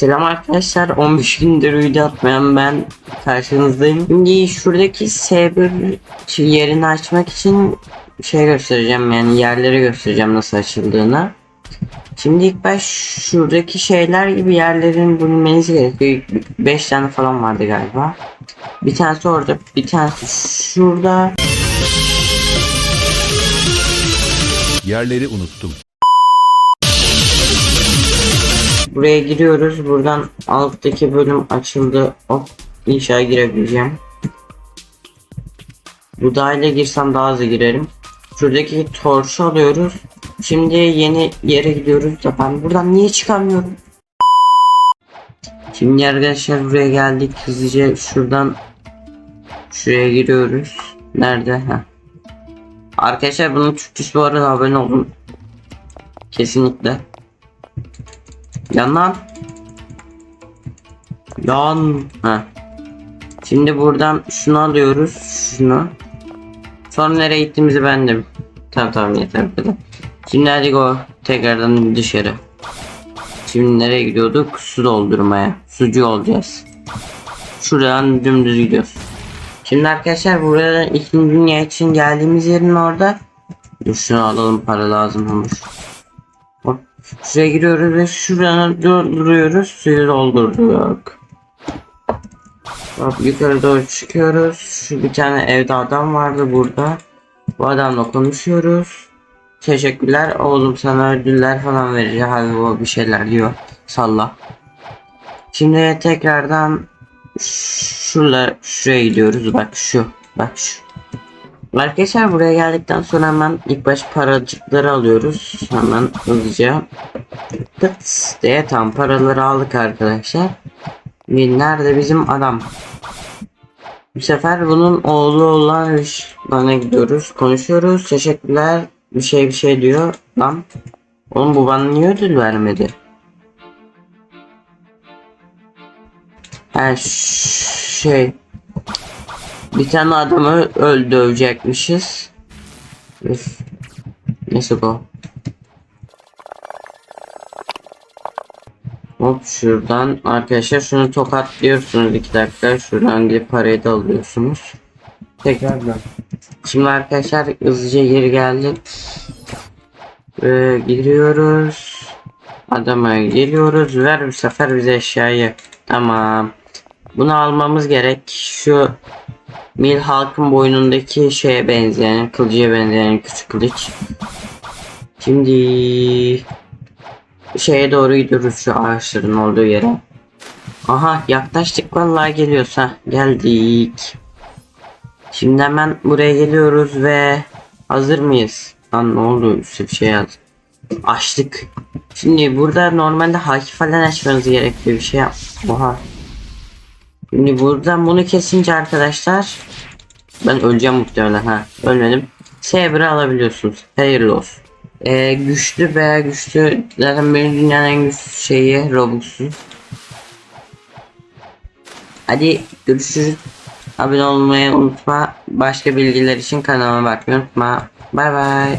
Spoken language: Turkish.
Selam arkadaşlar 15 gündür video atmayan ben karşınızdayım. Şimdi şuradaki S1 şu yerini açmak için şey göstereceğim yani yerleri göstereceğim nasıl açıldığını. Şimdi ilk baş şuradaki şeyler gibi yerlerin bulunmanız gerekiyor. 5 tane falan vardı galiba. Bir tanesi orada, bir tanesi şurada. Yerleri unuttum. Buraya giriyoruz. Buradan alttaki bölüm açıldı. Hop inşa girebileceğim. Bu dahile girsem daha hızlı girerim. Şuradaki torçu alıyoruz. Şimdi yeni yere gidiyoruz da ben buradan niye çıkamıyorum? Şimdi arkadaşlar buraya geldik. Hızlıca şuradan şuraya giriyoruz. Nerede? Ha. Arkadaşlar bunun Türkçesi bu arada abone olun. Kesinlikle. Yan lan. Yan. Ha. Şimdi buradan şunu alıyoruz. Şunu. Sonra nereye gittiğimizi ben de Tamam tamam yeter. Şimdi hadi go tekrardan dışarı. Şimdi nereye gidiyorduk? Su doldurmaya. Sucu olacağız. Şuradan dümdüz gidiyoruz. Şimdi arkadaşlar buraya ikinci dünya için geldiğimiz yerin orada. Dur şunu alalım para lazım olmuş. Şuraya giriyoruz ve şuradan dolduruyoruz. Suyu doldurduk. Hop yukarı doğru çıkıyoruz. Şu bir tane evde adam vardı burada. Bu adamla konuşuyoruz. Teşekkürler oğlum sana ödüller falan vereceğim. Hadi o bir şeyler diyor. Salla. Şimdi tekrardan şuraya, şuraya gidiyoruz. Bak şu. Bak şu. Arkadaşlar buraya geldikten sonra hemen ilk baş paracıkları alıyoruz. Hemen hızlıca. Tıt diye tam paraları aldık arkadaşlar. Nerede bizim adam? Bu sefer bunun oğlu olan bana gidiyoruz. Konuşuyoruz. Teşekkürler. Bir şey bir şey diyor. Lan. Oğlum bu bana niye ödül vermedi? Ş- şey. Bir tane adamı öl dövecekmişiz. Üf. Neyse bu. Hop şuradan arkadaşlar şunu tokatlıyorsunuz 2 dakika şuradan gidip parayı da alıyorsunuz. Tekrardan. Şimdi arkadaşlar hızlıca geri geldik. Ee, giriyoruz. Adama geliyoruz. Ver bu sefer bize eşyayı. Tamam. Bunu almamız gerek. Şu Mil halkın boynundaki şeye benzeyen, kılıcıya benzeyen küçük kılıç. Şimdi şeye doğru gidiyoruz şu ağaçların olduğu yere. Aha yaklaştık vallahi geliyoruz ha geldik. Şimdi hemen buraya geliyoruz ve hazır mıyız? Lan ne oldu üstü bir şey yaz. Açtık. Şimdi burada normalde haki falan açmanız gerekiyor bir şey yap. Oha. Şimdi buradan bunu kesince arkadaşlar ben öleceğim muhtemelen ha ölmedim. Saber'ı alabiliyorsunuz. Hayırlı olsun. Ee, güçlü veya güçlü zaten benim dünyanın en güçlü şeyi Robux'u. Hadi görüşürüz. Abone olmayı unutma. Başka bilgiler için kanalıma bakmayı unutma. Bay bay.